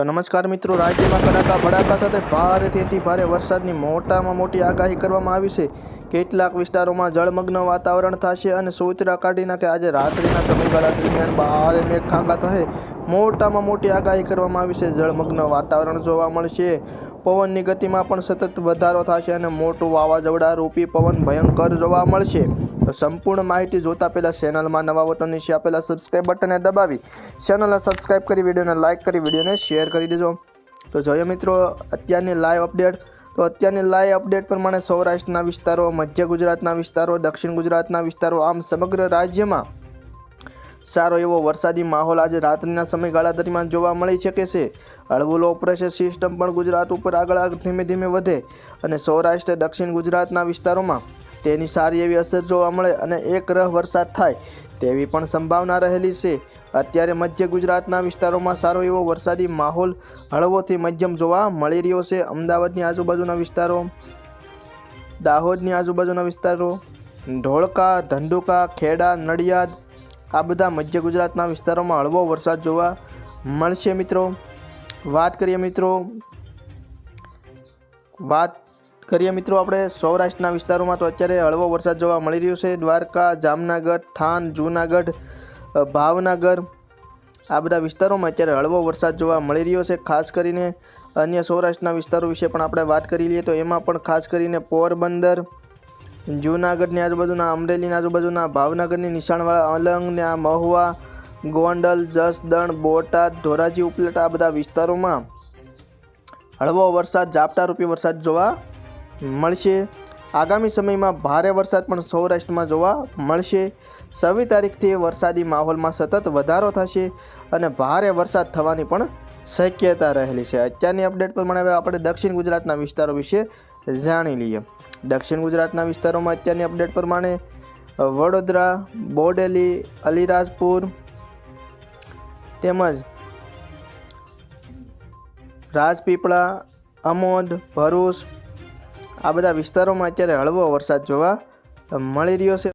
તો નમસ્કાર મિત્રો, રાજ્યમાં કડાકા ભડાકા સાથે ભારેથી અતિ ભારે વરસાદની મોટામાં મોટી આગાહી કરવામાં આવી છે. કેટલાક વિસ્તારોમાં જળમગ્ન વાતાવરણ થશે અને સોતરા કાઢીના કે આજે રાત્રિના સમયગાળા દરમિયાન ભારે મેઘખાંગા કહે, મોટામાં મોટી આગાહી કરવામાં આવી છે. જળમગ્ન વાતાવરણ જોવા મળશે. પવનની ગતિમાં પણ સતત વધારો થશે અને મોટું વાવાઝોડા રૂપી પવન ભયંકર જોવા મળશે. તો સંપૂર્ણ માહિતી જોતા પહેલાં ચેનલમાં નવા વટો નીચે આપેલા સબસ્ક્રાઇબ બટનને દબાવી ચેનલને સબસ્ક્રાઇબ કરી, વિડીયોને લાઇક કરી, વિડીયોને શેર કરી દેજો. તો જોઈએ મિત્રો, અત્યારની લાઈવ અપડેટ તો અત્યારની લાઈવ અપડેટ પ્રમાણે સૌરાષ્ટ્રના વિસ્તારો, મધ્ય ગુજરાતના વિસ્તારો, દક્ષિણ ગુજરાતના વિસ્તારો, આમ સમગ્ર રાજ્યમાં સારો એવો વરસાદી માહોલ આજે રાત્રિના સમયગાળા દરમિયાન જોવા મળી શકે છે. હળવું લો પ્રેશર સિસ્ટમ પણ ગુજરાત ઉપર આગળ ધીમે ધીમે વધે અને સૌરાષ્ટ્ર, દક્ષિણ ગુજરાતના વિસ્તારોમાં તેની સારી એવી અસર જોવા મળે અને એક રહ વરસાદ થાય તેવી પણ સંભાવના રહેલી છે. અત્યારે મધ્ય ગુજરાતના વિસ્તારોમાં સારો એવો વરસાદી માહોલ હળવોથી મધ્યમ જોવા મળી રહ્યો છે. અમદાવાદની આજુબાજુના વિસ્તારો, દાહોદની આજુબાજુના વિસ્તારો ધોળકા ધંધુકા, ખેડા, નડિયાદ, આ બધા મધ્ય ગુજરાતના વિસ્તારોમાં હળવો વરસાદ જોવા મળશે મિત્રો. વાત કરીએ મિત્રો, વાત કરીએ મિત્રો આપણે સૌરાષ્ટ્રના વિસ્તારોમાં તો અત્યારે હળવો વરસાદ જોવા મળી રહ્યો છે. દ્વારકા, જામનગર, થાન, જૂનાગઢ ભાવનગર આ બધા વિસ્તારોમાં અત્યારે હળવો વરસાદ જોવા મળી રહ્યો છે. ખાસ કરીને અન્ય સૌરાષ્ટ્રના વિસ્તારો વિશે પણ આપણે વાત કરી લઈએ તો એમાં પણ ખાસ કરીને પોરબંદર, જૂનાગઢની આજુબાજુના, અમરેલીની આજુબાજુના, ભાવનગરની નિશાણવાળા અલંગ ને આ મહુવા, ગોંડલ, જસદણ, બોટાદ, ધોરાજી ઉપલેટ આ બધા વિસ્તારોમાં હળવો વરસાદ, ઝાપટારૂપી વરસાદ જોવા મળશે. આગામી સમયમાં ભારે વરસાદ પણ સૌરાષ્ટ્રમાં જોવા મળશે. છવ્વીસ તારીખથી વરસાદી માહોલમાં સતત વધારો થશે અને ભારે વરસાદ થવાની પણ શક્યતા રહેલી છે. અત્યારની અપડેટ પ્રમાણે હવે આપણે દક્ષિણ ગુજરાતના વિસ્તારો વિશે જાણી લઈએ. દક્ષિણ ગુજરાતના વિસ્તારોમાં અત્યારની અપડેટ પ્રમાણે વડોદરા, બોડેલી, અલીરાજપુર તેમજ રાજપીપળા, અમોદ, ભરૂચ આ બધા વિસ્તારોમાં અત્યારે હળવો વરસાદ જોવા મળી રહ્યો છે.